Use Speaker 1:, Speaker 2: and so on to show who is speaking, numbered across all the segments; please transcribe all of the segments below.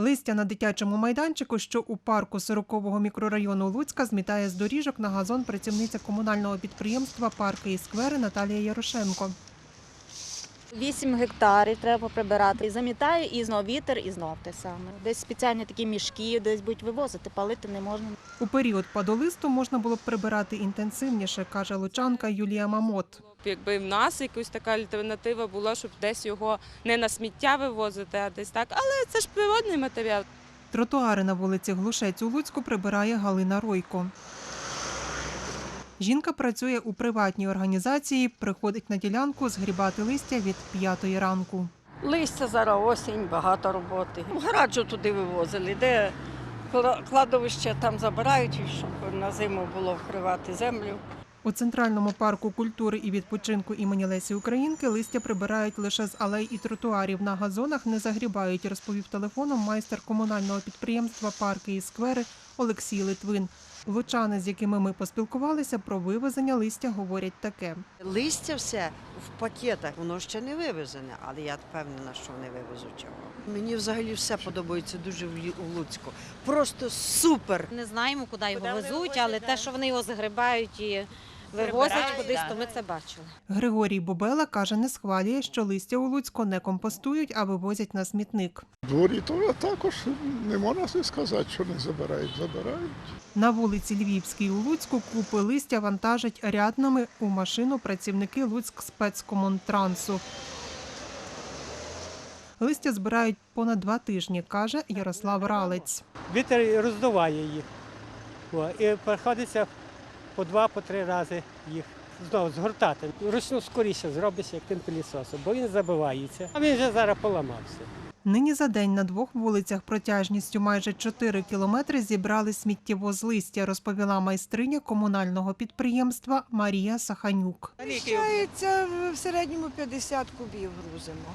Speaker 1: Листя на дитячому майданчику, що у парку 40-го мікрорайону Луцька, змітає з доріжок на газон працівниця комунального підприємства Парки і сквери Наталія Ярошенко.
Speaker 2: 8 гектарів треба прибирати. І Замітаю і знов вітер, і знов те саме. Десь спеціальні такі мішки, десь будуть вивозити, палити не можна.
Speaker 1: У період падолисту можна було б прибирати інтенсивніше, каже лучанка Юлія Мамот.
Speaker 3: Якби в нас якась така альтернатива була, щоб десь його не на сміття вивозити, а десь так. Але це ж природний матеріал.
Speaker 1: Тротуари на вулиці Глушець у Луцьку прибирає Галина Ройко. Жінка працює у приватній організації, приходить на ділянку згрібати листя від п'ятої ранку.
Speaker 4: Листя зараз осінь, багато роботи. В гараджу туди вивозили, де кладовище там забирають, щоб на зиму було вкривати землю.
Speaker 1: У центральному парку культури і відпочинку імені Лесі Українки листя прибирають лише з алей і тротуарів. На газонах не загрібають, розповів телефоном майстер комунального підприємства Парки і сквери Олексій Литвин. Лучани, з якими ми поспілкувалися, про вивезення листя говорять таке.
Speaker 5: Листя все в пакетах, воно ще не вивезене, але я впевнена, що вони вивезуть його. Мені взагалі все подобається дуже в Луцьку. Просто супер.
Speaker 6: Не знаємо, куди його
Speaker 2: Куди
Speaker 6: везуть,
Speaker 2: вивозять,
Speaker 6: але
Speaker 2: да.
Speaker 6: те, що вони його загрибають і вивозять кудись, то ми це бачили.
Speaker 1: Григорій Бобела каже, не схвалює, що листя у Луцьку не компостують, а вивозять на смітник.
Speaker 7: Дворі то також не можна сказати, що не забирають, забирають.
Speaker 1: На вулиці Львівській у Луцьку купи листя вантажать рядними у машину працівники Луцьк спецкомунтрансу. Листя збирають понад два тижні, каже Ярослав Ралець.
Speaker 8: Вітер роздуває їх. І приходиться по два, по три рази їх знову згортати. Ручну скоріше зробиш, як тим пилісосом, бо він забивається. А він вже зараз поламався.
Speaker 1: Нині за день на двох вулицях протяжністю майже 4 кілометри зібрали сміттєвоз листя, розповіла майстриня комунального підприємства Марія Саханюк.
Speaker 9: Виходить, в середньому 50 кубів грузимо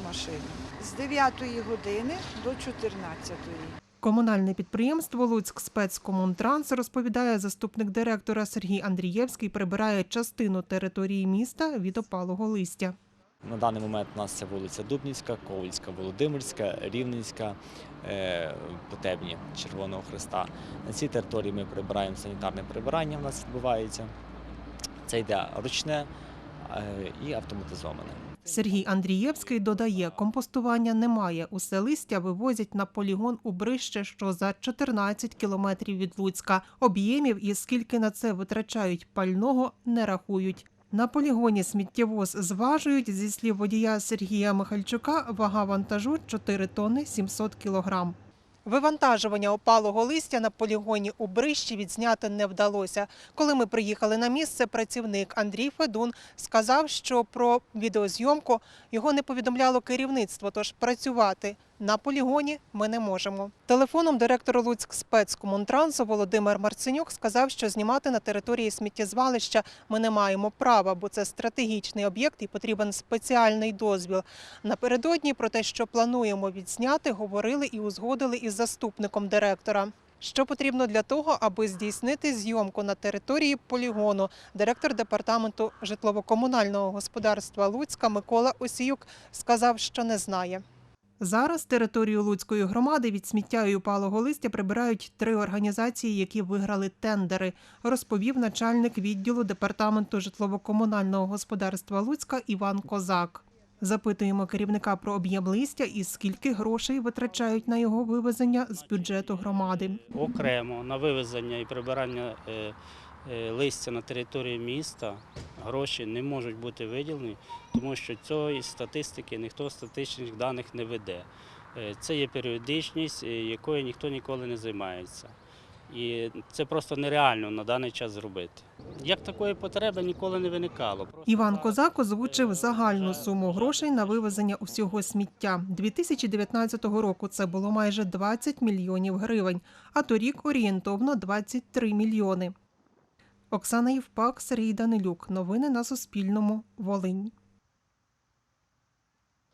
Speaker 9: в машину. З 9 години до 14.
Speaker 1: Комунальне підприємство Луцьк спецкомунтранс розповідає заступник директора Сергій Андрієвський. Прибирає частину території міста від опалого листя.
Speaker 10: На даний момент у нас це вулиця Дубнівська, Ковальська, Володимирська, Рівненська, е, Потебні, Червоного Христа. На цій території ми прибираємо санітарне прибирання, у нас відбувається. Це йде ручне е, і автоматизоване.
Speaker 1: Сергій Андрієвський додає, компостування немає. Усе листя вивозять на полігон у Брище, що за 14 кілометрів від Луцька. Об'ємів і скільки на це витрачають пального, не рахують. На полігоні сміттєвоз зважують, зі слів водія Сергія Михальчука, вага вантажу 4 тонни 700 кілограм. Вивантажування опалого листя на полігоні у Брищі відзняти не вдалося. Коли ми приїхали на місце, працівник Андрій Федун сказав, що про відеозйомку його не повідомляло керівництво, тож працювати на полігоні ми не можемо. Телефоном директор Луцьк спецкомунтрансу Володимир Марценюк сказав, що знімати на території сміттєзвалища ми не маємо права, бо це стратегічний об'єкт і потрібен спеціальний дозвіл. Напередодні про те, що плануємо відзняти, говорили і узгодили із заступником директора. Що потрібно для того, аби здійснити зйомку на території полігону? Директор департаменту житлово-комунального господарства Луцька Микола Осіюк сказав, що не знає. Зараз територію Луцької громади від сміття і упалого листя прибирають три організації, які виграли тендери, розповів начальник відділу департаменту житлово-комунального господарства Луцька Іван Козак. Запитуємо керівника про об'єм листя і скільки грошей витрачають на його вивезення з бюджету громади.
Speaker 11: окремо на вивезення і прибирання е, е, листя на території міста гроші не можуть бути виділені, тому що цієї статистики ніхто статистичних даних не веде. Е, Це є періодичність, е, якою ніхто ніколи не займається. І це просто нереально на даний час зробити. Як такої потреби ніколи не виникало. Просто
Speaker 1: Іван Козак озвучив загальну суму грошей на вивезення усього сміття. 2019 року це було майже 20 мільйонів гривень, а торік орієнтовно 23 мільйони. Оксана Євпак, Сергій Данилюк. Новини на Суспільному. Волинь.